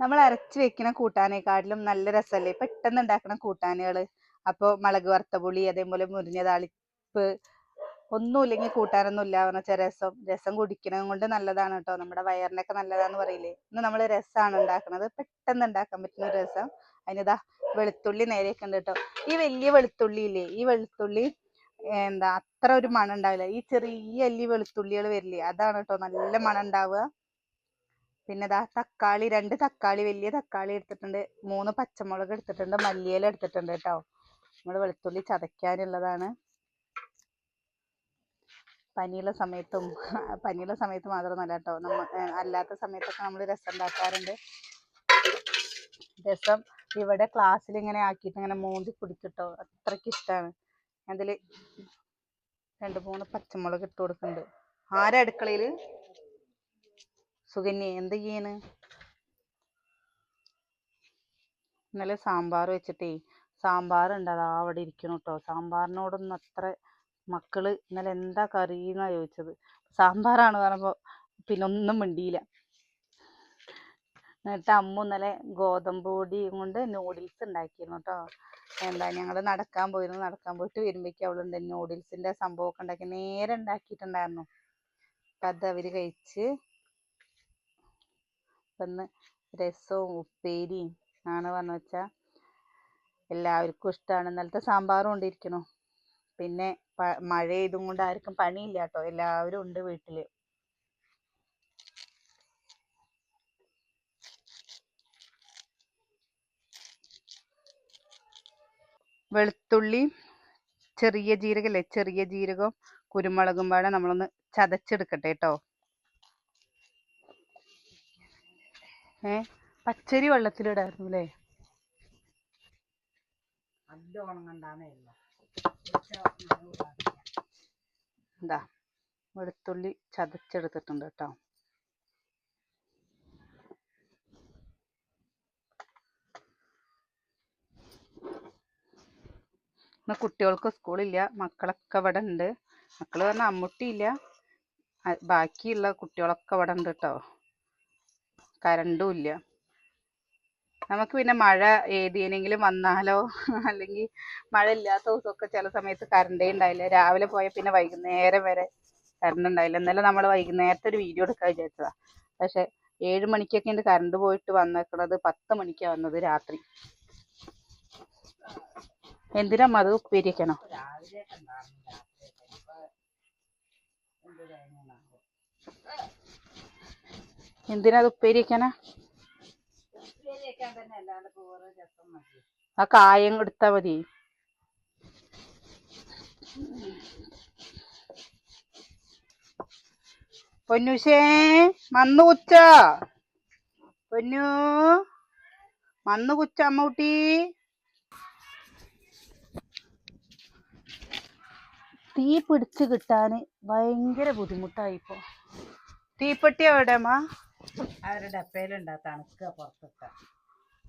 നമ്മൾ അരച്ച് വെക്കുന്ന കൂട്ടാനേക്കാട്ടിലും നല്ല രസമല്ലേ പെട്ടെന്ന് ഉണ്ടാക്കുന്ന കൂട്ടാനുകൾ അപ്പോൾ മുളക് വറുത്ത പുളി അതേപോലെ മുരിഞ്ഞ താളിപ്പ് ഒന്നുമില്ലെങ്കിൽ കൂട്ടാനൊന്നും ഇല്ല എന്ന് വെച്ചാൽ രസം. രസം കുടിക്കുന്നത് കൊണ്ട് നല്ലതാണ് കേട്ടോ നമ്മുടെ വയറിനൊക്കെ നല്ലതാന്ന് പറയില്ലേ? ഇന്ന് നമ്മൾ രസമാണ് ഉണ്ടാക്കുന്നത് പെട്ടെന്ന് ഉണ്ടാക്കാൻ പറ്റുന്ന ഒരു രസം. അതിനിതാ വെളുത്തുള്ളി നേരെയൊക്കെ ഉണ്ട് കേട്ടോ ഈ വലിയ വെളുത്തുള്ളി ഇല്ലേ? ഈ വെളുത്തുള്ളി എന്താ അത്ര ഒരു മണം ഉണ്ടാവില്ല ഈ ചെറിയ അല്ലി വെളുത്തുള്ളികൾ വരില്ലേ? അതാണ് കേട്ടോ നല്ല മണം ഉണ്ടാവുക പിന്നെ ദാ തക്കാളി രണ്ട് തക്കാളി വലിയ തക്കാളി എടുത്തിട്ടുണ്ട്. മൂന്ന് പച്ചമുളക് എടുത്തിട്ടുണ്ട്. മല്ലിയില എടുത്തിട്ടുണ്ട് കേട്ടോ. നമ്മൾ വെളുത്തുള്ളി ചതയ്ക്കാനുള്ളതാണ്. പനിയുള്ള സമയത്തും പനിയുള്ള സമയത്ത് മാത്രമൊന്നുമല്ല കേട്ടോ. നമ്മ അല്ലാത്ത സമയത്തൊക്കെ നമ്മൾ രസം ഉണ്ടാക്കാറുണ്ട്. രസം ഇവിടെ ക്ലാസ്സിൽ ഇങ്ങനെ ആക്കിയിട്ട് ഇങ്ങനെ മോന്തി കുടിക്കട്ടോ. അത്രയ്ക്ക് ഇഷ്ടമാണ് അതിൽ രണ്ട് മൂന്ന് പച്ചമുളക് ഇട്ട് കൊടുക്കുന്നുണ്ട്. ആരാ അടുക്കളയിൽ സുകന്യ എന്ത് ചെയ്യണ്? ഇന്നലെ സാമ്പാർ വെച്ചിട്ടേ സാമ്പാർ ഉണ്ട് അതാ അവിടെ ഇരിക്കണം കേട്ടോ സാമ്പാറിനോടൊന്നും അത്ര മക്കൾ ഇന്നലെ എന്താ കറി എന്നാ ചോദിച്ചത്. സാമ്പാറാണ് പറഞ്ഞപ്പോൾ പിന്നെ ഒന്നും മിണ്ടിയില്ല. എന്നിട്ട് അമ്മ ഇന്നലെ ഗോതമ്പ് പൊടി കൊണ്ട് നൂഡിൽസ് ഉണ്ടാക്കിയിരുന്നു കേട്ടോ എന്താ ഞങ്ങൾ നടക്കാൻ പോയിരുന്നു. നടക്കാൻ പോയിട്ട് വരുമ്പോഴേക്കും അവളുണ്ട് നൂഡിൽസിന്റെ സംഭവമൊക്കെ ഉണ്ടാക്കി നേരെ ഉണ്ടാക്കിയിട്ടുണ്ടായിരുന്നു. അപ്പം അത് അവർ കഴിച്ച് ഇപ്പം രസവും ഉപ്പേരിയും. ആണ് പറഞ്ഞു വെച്ചാൽ എല്ലാവർക്കും ഇഷ്ടമാണ് ഇന്നലത്തെ സാമ്പാറും കൊണ്ടിരിക്കണു. പിന്നെ മഴ ഇതും കൊണ്ട് ആർക്കും പണിയില്ല കേട്ടോ. എല്ലാവരും ഉണ്ട് വീട്ടിൽ വെളുത്തുള്ളി ചെറിയ ജീരകല്ലേ? ചെറിയ ജീരകം കുരുമുളകും പാടെ നമ്മളൊന്ന് ചതച്ചെടുക്കട്ടെ കേട്ടോ. ഏ? പച്ചരി വെള്ളത്തിലിടായിരുന്നു അല്ലേ എന്താ വെളുത്തുള്ളി ചതച്ചെടുത്തിട്ടുണ്ട് കേട്ടോ. ഇന്ന് കുട്ടികൾക്ക് സ്കൂളില്ല മക്കളൊക്കെ ഇവിടെ ഉണ്ട് മക്കൾ പറഞ്ഞാൽ അമ്മുട്ടിയില്ല. ബാക്കിയുള്ള കുട്ടികളൊക്കെ ഇവിടെ ഉണ്ട് കേട്ടോ. കരണ്ടും ഇല്ല നമുക്ക് പിന്നെ മഴ ഏതിനെങ്കിലും വന്നാലോ? അല്ലെങ്കിൽ മഴ ഇല്ലാത്ത ദിവസമൊക്കെ ചില സമയത്ത് കറണ്ടേ ഉണ്ടായില്ല. രാവിലെ പോയാൽ പിന്നെ വൈകുന്നേരം വരെ കറണ്ട് ഉണ്ടായില്ല. ഇന്നലെ നമ്മൾ വൈകുന്നേരത്തെ ഒരു വീഡിയോ എടുക്കാൻ വിചാരിച്ചതാ. പക്ഷെ ഏഴ് മണിക്കൊക്കെ ഉണ്ട് കറണ്ട് പോയിട്ട് വന്നേക്കണത് പത്ത് മണിക്കാണ് വന്നത് രാത്രി. എന്തിനാ അത് ഉപ്പേരി വെക്കണോ എന്തിനാ അത് ആ കായം എടുത്താ മതി. പൊന്നുഷേ മന്ന് കുച്ച. പൊന്നു മന്ന് കുച്ച അമ്മൂട്ടി. തീ പിടിച്ച് കിട്ടാന് ഭയങ്കര ബുദ്ധിമുട്ടായിപ്പോ. തീപ്പെട്ടി എവിടെ ഡപ്പയിലുണ്ടാ തണുക്കുക പുറത്തിട്ട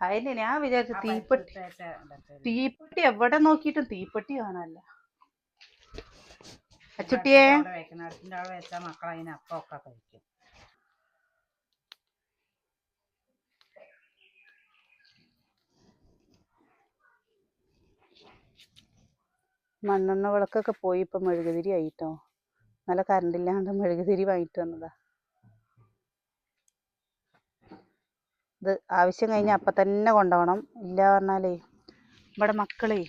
അതിന് ഞാൻ വിചാരിച്ചു തീപ്പെട്ടി തീപ്പെട്ടി എവിടെ നോക്കിയിട്ടും തീപ്പെട്ടി കാണാനല്ല. അച്ചുട്ടിയെ. വെക്കുന്നിടത്തിന്റെ അവിടെ വെച്ചാൽ മക്കൾ കഴിക്കും. മണ്ണെണ്ണ വിളക്കൊക്കെ പോയി ഇപ്പൊ മെഴുകുതിരി ആയിട്ടോ? നല്ല കറണ്ടില്ലാണ്ട് മെഴുകുതിരി വാങ്ങിട്ട് വന്നതാ. ഇത് ആവശ്യം കഴിഞ്ഞാൽ അപ്പം തന്നെ കൊണ്ടുപോകണം ഇല്ല പറഞ്ഞാലേ ഇവിടെ മക്കളേ.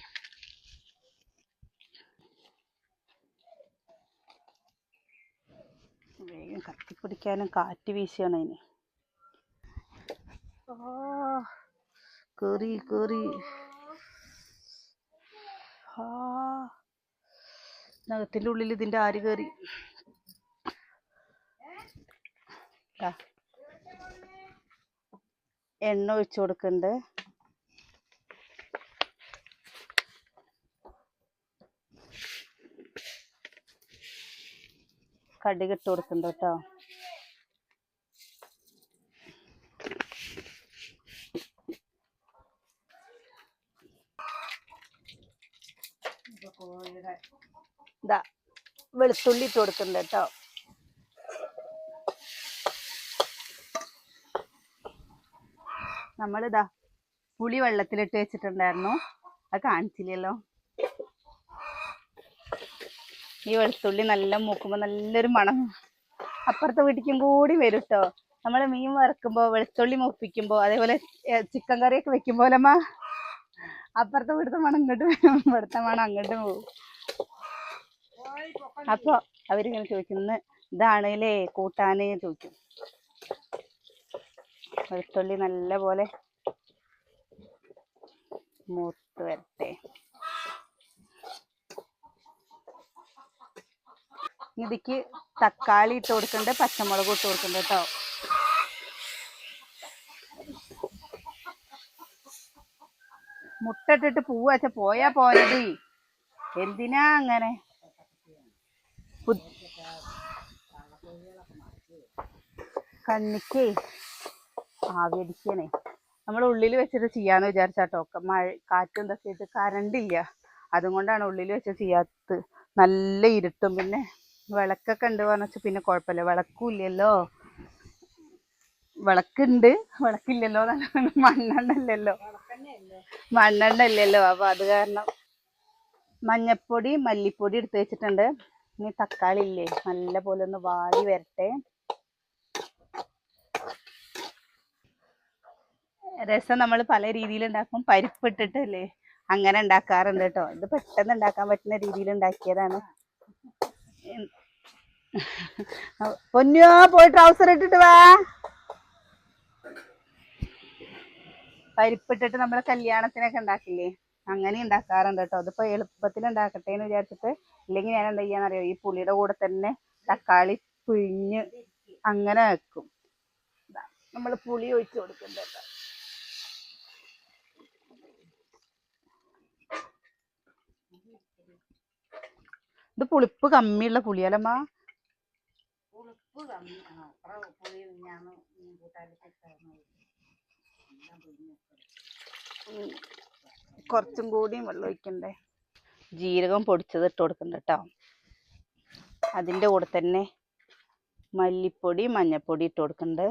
വേഗം കത്തിപ്പിടിക്കാനും കാറ്റ് വീശിയാണ് അതിന് ആ കേറി കേറി. ആ നഖത്തിന്റെ ഉള്ളിൽ ഇതിന്റെ ആര് കയറി ദാ. എണ്ണ ഒഴിച്ചു കൊടുക്കുന്നുണ്ട് കടുക് ഇട്ട് കൊടുക്കണ്ട കേട്ടോ. ഇതാ വെളുത്തുള്ളി ഇട്ട് കൊടുക്കുന്നുണ്ട് കേട്ടോ. നമ്മളിതാ പുളി വെള്ളത്തിലിട്ട് വെച്ചിട്ടുണ്ടായിരുന്നു. അത് കാണിച്ചില്ലല്ലോ. ഈ വെളുത്തുള്ളി നല്ല മൂക്കുമ്പോ നല്ലൊരു മണം. അപ്പുറത്തെ വീട്ടിക്കും കൂടി വരും കേട്ടോ നമ്മൾ മീൻ വറക്കുമ്പോ വെളുത്തുള്ളി മൂപ്പിക്കുമ്പോ അതേപോലെ ചിക്കൻ കറിയൊക്കെ വെക്കുമ്പോലമ്മ അപ്പുറത്തെ വീടുത്തെ മണം ഇങ്ങോട്ട് വരും. ഇവിടുത്തെ മണം അങ്ങോട്ട് പോകും. അപ്പൊ അവരിങ്ങനെ ചോദിക്കുന്നു ഇതാണല്ലേ കൂട്ടാനേ ചോദിക്കും. വെളുത്തുള്ളി നല്ല പോലെ മൂത്ത് വരട്ടെ. ഇതിക്ക് തക്കാളി ഇട്ട് കൊടുക്കണ്ടേ പച്ചമുളക് ഇട്ട് കൊടുക്കണ്ടേ കേട്ടോ. മുട്ട ഇട്ടിട്ട് പൂവ് വെച്ച പോയാ പോരത് എന്തിനാ അങ്ങനെ? കണ്ണിക്കേ ആവിയടിക്കണേ നമ്മൾ ഉള്ളിൽ വെച്ചിട്ട് ചെയ്യാന്ന് വിചാരിച്ചാട്ടോ. മഴ കാറ്റും ഇതൊക്കെ ആയിട്ട് കറണ്ട് ഇല്ല. അതുകൊണ്ടാണ് ഉള്ളിൽ വെച്ച് ചെയ്യാത്തത്. നല്ല ഇരുട്ടും. പിന്നെ വിളക്കൊക്കെ ഉണ്ട് പറഞ്ഞു പിന്നെ കുഴപ്പമില്ല. വിളക്കും ഇല്ലല്ലോ. വിളക്കുണ്ട്. വിളക്കില്ലല്ലോ എന്നാണ് മണ്ണെണ്ണ ഇല്ലല്ലോ. മണ്ണെണ്ണ ഇല്ലല്ലോ. അപ്പൊ അത് കാരണം മഞ്ഞപ്പൊടി മല്ലിപ്പൊടി എടുത്ത് വെച്ചിട്ടുണ്ട്. ഇനി തക്കാളി ഇല്ലേ? നല്ല പോലെ ഒന്ന് വാടി വരട്ടെ. രസം നമ്മൾ പല രീതിയിൽ ഉണ്ടാക്കും. പരിപ്പിട്ടിട്ടല്ലേ അങ്ങനെ ഉണ്ടാക്കാറുണ്ട് കേട്ടോ ഇത് പെട്ടെന്ന് ഉണ്ടാക്കാൻ പറ്റുന്ന രീതിയിൽ ഉണ്ടാക്കിയതാണ്. പൊന്നോ പോയി ട്രൗസർ ഇട്ടിട്ട് വാ. പരിപ്പിട്ടിട്ട് നമ്മൾ കല്യാണത്തിനൊക്കെ ഉണ്ടാക്കില്ലേ? അങ്ങനെ ഉണ്ടാക്കാറുണ്ട് കേട്ടോ അതിപ്പോ എളുപ്പത്തിൽ ഉണ്ടാക്കട്ടെ എന്ന് വിചാരിച്ചിട്ട്. ഇല്ലെങ്കിൽ ഞാൻ എന്താ ചെയ്യാന്നറിയോ ഈ പുളിയുടെ കൂടെ തന്നെ തക്കാളി പിഴിഞ്ഞ് അങ്ങനെ വെക്കും. നമ്മൾ പുളി ഒഴിച്ചു കൊടുക്കുന്നുണ്ട് കേട്ടോ ഇത് പുളിപ്പ് കമ്മിയുള്ള പുളിയല്ലമ്മ പുളിപ്പ് കമ്മി ആ അത്ര പുളി ഞാൻ കുറച്ചും കൂടിയും വെള്ളം ഒഴിക്കണ്ടേ? ജീരകം പൊടിച്ചത് ഇട്ട് കൊടുക്കണ്ട കേട്ടോ അതിന്റെ കൂടെ തന്നെ മല്ലിപ്പൊടി മഞ്ഞപ്പൊടി ഇട്ട് കൊടുക്കുന്നുണ്ട്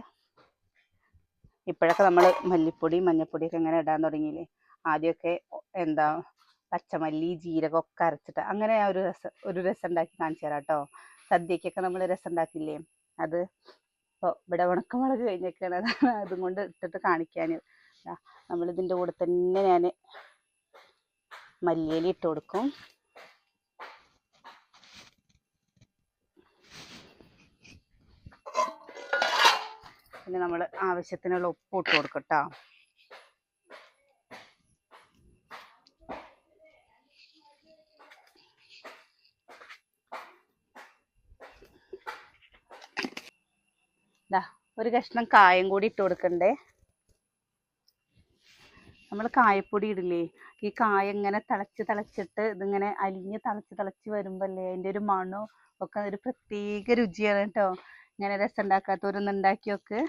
ഇപ്പോഴൊക്കെ നമ്മൾ മല്ലിപ്പൊടി മഞ്ഞപ്പൊടിയൊക്കെ ഇങ്ങനെ ഇടാൻ തുടങ്ങിയില്ലേ? ആദ്യമൊക്കെ എന്താ പച്ചമല്ലി ജീരകം ഒക്കെ അരച്ചിട്ട് അങ്ങനെ ഒരു രസം ഒരു രസം ഉണ്ടാക്കി കാണിച്ചു തരാം കേട്ടോ സദ്യക്കൊക്കെ നമ്മൾ രസം ഉണ്ടാക്കില്ലേ അത് ഇപ്പോൾ ഇവിടെ ഉണക്കമുളക് കഴിഞ്ഞൊക്കെയാണ് അതാണ് അതും കൊണ്ട് ഇട്ടിട്ട് കാണിക്കാൻ നമ്മളിതിന്റെ കൂടെ തന്നെ ഞാൻ മല്ലിയില ഇട്ട് കൊടുക്കും. പിന്നെ നമ്മൾ ആവശ്യത്തിനുള്ള ഉപ്പ് ഇട്ട് കൊടുക്കും കേട്ടോ ദാ ഒരു കഷ്ണം കായം കൂടി ഇട്ട് കൊടുക്കണ്ടേ? നമ്മൾ കായപ്പൊടി ഇടില്ലേ? ഈ കായ ഇങ്ങനെ തിളച്ച് തിളച്ചിട്ട് ഇതിങ്ങനെ അലിഞ്ഞ് തിളച്ച് തിളച്ച് വരുമ്പല്ലേ അതിന്റെ ഒരു മണോ ഒക്കെ ഒരു പ്രത്യേക രുചിയാണ് കേട്ടോ. ഇങ്ങനെ രസം ഉണ്ടാക്കാത്തവരൊന്നും ഉണ്ടാക്കിയൊക്കെ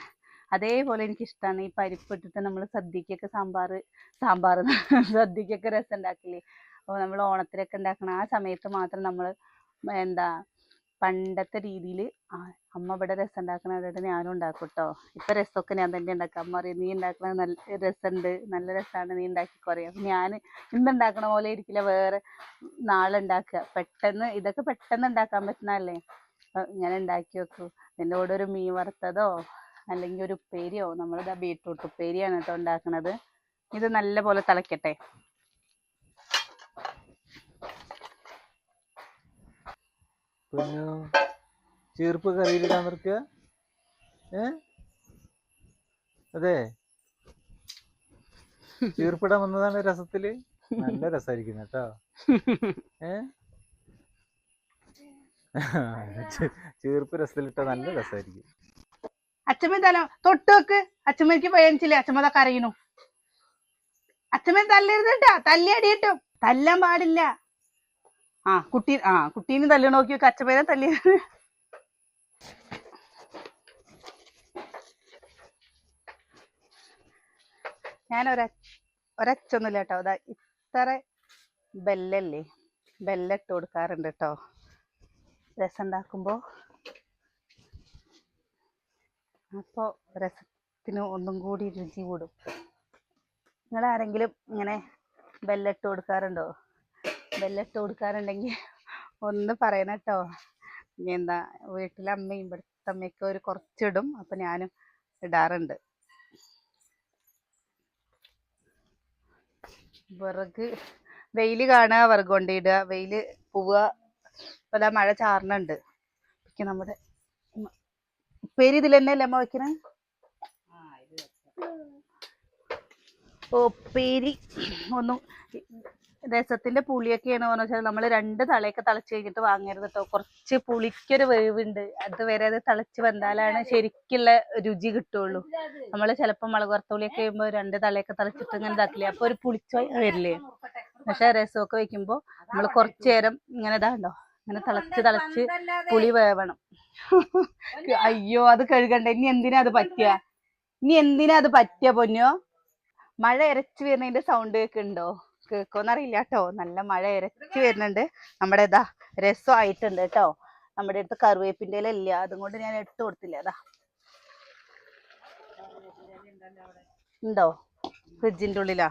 അതേപോലെ എനിക്കിഷ്ടമാണ് ഈ പരിപ്പ് ഇട്ടിട്ട് നമ്മൾ സദ്യക്കൊക്കെ സാമ്പാർ സാമ്പാർ സദ്യക്കൊക്കെ രസം ഉണ്ടാക്കില്ലേ അപ്പോൾ നമ്മൾ ഓണത്തിനൊക്കെ ഉണ്ടാക്കണ ആ സമയത്ത് മാത്രം നമ്മൾ എന്താ പണ്ടത്തെ രീതിയിൽ അമ്മ ഇവിടെ രസം ഉണ്ടാക്കണ കണ്ടിട്ട് ഞാനും ഉണ്ടാക്കും കേട്ടോ ഇപ്പം രസമൊക്കെ ഞാൻ തന്നെ ഉണ്ടാക്കാം. അമ്മ പറയും നീ ഉണ്ടാക്കണ നല്ല രസമുണ്ട് നല്ല രസമാണ് നീ ഉണ്ടാക്കി ഞാൻ ഇന്ന് ഉണ്ടാക്കണ പോലെ ഇരിക്കില്ല. വേറെ നാളെ ഉണ്ടാക്കുക പെട്ടെന്ന് ഇതൊക്കെ പെട്ടെന്ന് ഉണ്ടാക്കാൻ പറ്റുന്നതല്ലേ ഇങ്ങനെ ഉണ്ടാക്കി വെക്കൂ. ഇതിന്റെ കൂടെ ഒരു മീൻ വറുത്തതോ അല്ലെങ്കിൽ ഒരു ഉപ്പേരിയോ നമ്മളിതാ ബീട്രൂട്ട് ഉപ്പേരിയാണ് കേട്ടോ ഉണ്ടാക്കുന്നത് ഇത് നല്ല പോലെ തിളയ്ക്കട്ടെ പിന്നെ ചീർപ്പ് കറിയിലിടാൻ നിർത്തിയ? ഏ? അതെ. ചീർപ്പിടാൻ വന്നതാണ് രസത്തിൽ? നല്ല രസമായിരിക്കും കേട്ടോ. ഏ? ചീർപ്പ് രസത്തിലിട്ട നല്ല രസമായിരിക്കും അച്ഛമ്മ തല തൊട്ട് വെക്ക് അച്ഛമ്മക്ക് പയച്ചില്ലേ അച്ഛമ്മ ദാ കരയുന്നു. അച്ഛമ്മ തല്ലരുത് കേട്ടാ? തല്ലി തല്ലാൻ പാടില്ല. ആ കുട്ടി ആ കുട്ടീനെ തല്ലി നോക്കി കച്ചപ്പേരെ തല്ലി ഞാൻ ഒര ഒരച്ചൊന്നുമില്ല കേട്ടോ അതാ ഇത്ര ബെല്ലല്ലേ? ബെല്ല ഇട്ട് കൊടുക്കാറുണ്ട് കേട്ടോ രസം ഉണ്ടാക്കുമ്പോ അപ്പോൾ രസത്തിന് ഒന്നും കൂടി രുചി കൂടും. നിങ്ങൾ ആരെങ്കിലും ഇങ്ങനെ ബെല്ലിട്ട് കൊടുക്കാറുണ്ടോ? ബെല്ലിട്ട് കൊടുക്കാറുണ്ടെങ്കിൽ ഒന്ന് പറയണം കേട്ടോ ഇനി എന്താ വീട്ടിലെ അമ്മയും ഇവിടുത്തെ അമ്മയൊക്കെ ഒരു കുറച്ചിടും. അപ്പം ഞാനും ഇടാറുണ്ട്. വിറക് വെയിൽ കാണുക വിറക് കൊണ്ടിടുക വെയിൽ പോവുക. ഇപ്പം ദാ മഴ ചാറുന്നുണ്ട് ഇപ്പൊ നമ്മുടെ ഉപ്പേരി ഇതിൽ തന്നെയല്ലേ അമ്മ വെക്കണേ? ആ ഇത് വെക്കാം. ഉപ്പേരി ഒന്നും രസത്തിന്റെ പുളിയൊക്കെയാണ് പറഞ്ഞു വെച്ചാൽ നമ്മൾ രണ്ട് തളയൊക്കെ തിളച്ച് കഴിഞ്ഞിട്ട് വാങ്ങരുത് കേട്ടോ കുറച്ച് പുളിക്കൊരു വേവുണ്ട്. അതുവരെ അത് തിളച്ച് വന്നാലാണ് ശരിക്കുള്ള രുചി കിട്ടുള്ളൂ. നമ്മൾ ചിലപ്പോൾ മുളക് വറുത്തുള്ളിയൊക്കെ കഴിയുമ്പോൾ രണ്ട് തളയൊക്കെ തിളച്ചിട്ട് ഇങ്ങനെ ഇതാക്കില്ലേ? അപ്പോൾ ഒരു പുളിച്ചോയ വരില്ലേ. പക്ഷെ രസമൊക്കെ വെക്കുമ്പോൾ നമ്മൾ കുറച്ച് നേരം ഇങ്ങനെ ഇതാണ്ടോ ഇങ്ങനെ തിളച്ച് തിളച്ച് പുളി വേവണം. അയ്യോ അത് കഴുകണ്ട. ഇനി എന്തിനാ അത് പറ്റുക ഇനി എന്തിനാ അത് പറ്റുക പൊന്നോ? മഴ ഇരച്ചു വരുന്നതിന്റെ സൗണ്ട് കേൾക്കുന്നുണ്ടോ? കേൾക്കോന്നറിയില്ല കേട്ടോ നല്ല മഴ ഇരച്ചു വരുന്നുണ്ട്. നമ്മുടെ ഇതാ രസമായിട്ടുണ്ട് കേട്ടോ. നമ്മുടെ അടുത്ത് കറിവേപ്പിന്റെ ഇല ഇല്ല അതും കൊണ്ട് ഞാൻ എടുത്തു കൊടുത്തില്ല. അതാ ഉണ്ടോ? ഫ്രിഡ്ജിന്റെ ഉള്ളിലാ.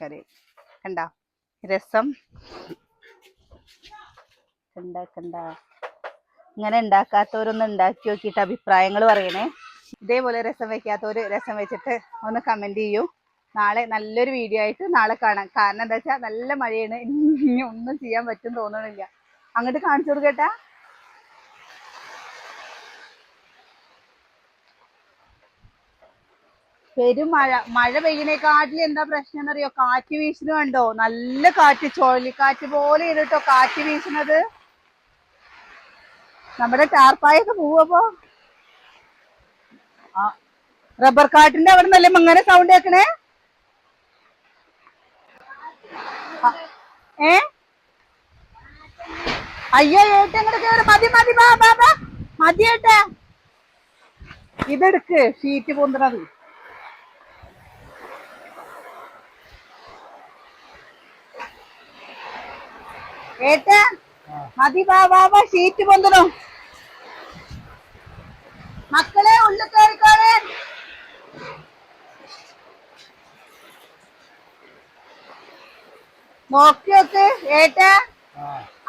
കറി. കണ്ട? രസം. ഉണ്ടാക്കണ്ട ഇങ്ങനെ ഉണ്ടാക്കാത്തവരൊന്ന് ഉണ്ടാക്കി നോക്കിയിട്ട് അഭിപ്രായങ്ങൾ പറയണേ. ഇതേപോലെ രസം വെക്കാത്തവര് രസം വെച്ചിട്ട് ഒന്ന് കമന്റ് ചെയ്യൂ. നാളെ നല്ലൊരു വീഡിയോ ആയിട്ട് നാളെ കാണാം. കാരണം എന്താ വെച്ചാൽ നല്ല മഴയാണ്. ഇനി ഒന്നും ചെയ്യാൻ പറ്റും തോന്നണില്ല. അങ്ങോട്ട് കാണിച്ചു കൊടുക്കട്ടാ പെരുമഴ മഴ. പെയ്യണേക്കാട്ടിൽ എന്താ പ്രശ്നം എന്നറിയോ കാറ്റ് വീശുന്നു കണ്ടോ? നല്ല കാറ്റ്. ചുഴലിക്കാറ്റ് പോലെ ഇരുട്ടോ കാറ്റ് വീശുന്നത് നമ്മുടെ ടാർപ്പായൊക്കെ പോവപ്പോ റബ്ബർ കാട്ടിന്റെ അവിടെ നിന്നല്ലേ മങ്ങനെ സൗണ്ട് കേക്കണേ. ഏ? അയ്യോ ഏട്ട അങ്ങോട്ട് കേറ്. മതി മതി ബാ ബാ ബാ. മതി ഏട്ട. ഇതെടുക്ക് ഷീറ്റ് പൊന്തണത് ഏട്ട മതി ബാ വാ ബാ ഷീറ്റ് പൊന്തണം. മക്കളെ ഉള്ളിൽ കയറിക്കോളെ നോക്കി നോക്ക് ഏട്ടാ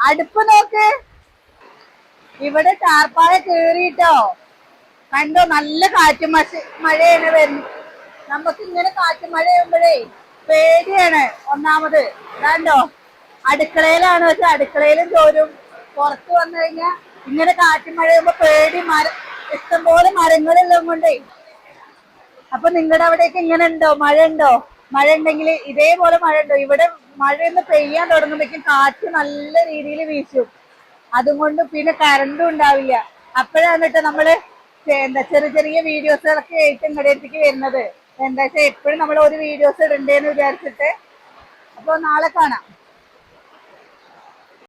അടുപ്പ് നോക്ക്. ഇവിടെ ടാർപ്പായ കേറിട്ടോ കണ്ടോ നല്ല കാറ്റും മഴ മഴയാണ് വരുന്നത്. നമുക്ക് ഇങ്ങനെ കാറ്റും മഴയാകുമ്പോഴേ പേടിയാണ് ഒന്നാമത്. കണ്ടോ? അടുക്കളയിലാണ്. വെച്ച അടുക്കളയിലും ചോരും. പുറത്ത് വന്നു കഴിഞ്ഞാൽ ഇങ്ങനെ കാറ്റും മഴ പേടി മര ഇഷ്ടംപോലെ മരങ്ങളെല്ലാം കൊണ്ടേ. അപ്പൊ നിങ്ങളുടെ അവിടെയൊക്കെ ഇങ്ങനെ ഉണ്ടോ? മഴ ഉണ്ടോ? മഴ ഉണ്ടെങ്കിൽ ഇതേപോലെ മഴ ഉണ്ടോ? ഇവിടെ മഴ ഒന്ന് പെയ്യാൻ തുടങ്ങുമ്പോഴേക്കും കാറ്റ് നല്ല രീതിയിൽ വീശും. അതും കൊണ്ട് പിന്നെ കറണ്ടും ഉണ്ടാവില്ല. അപ്പോഴാണ് നമ്മൾ എന്താ ചെറിയ ചെറിയ വീഡിയോസുകളൊക്കെ ആയിട്ട് ഇങ്ങടത്തേക്ക് വരുന്നത്. എന്താ വെച്ചാൽ എപ്പോഴും നമ്മൾ ഒരു വീഡിയോസ് ഇടണ്ടേന്ന് വിചാരിച്ചിട്ട്. അപ്പൊ നാളെ കാണാം.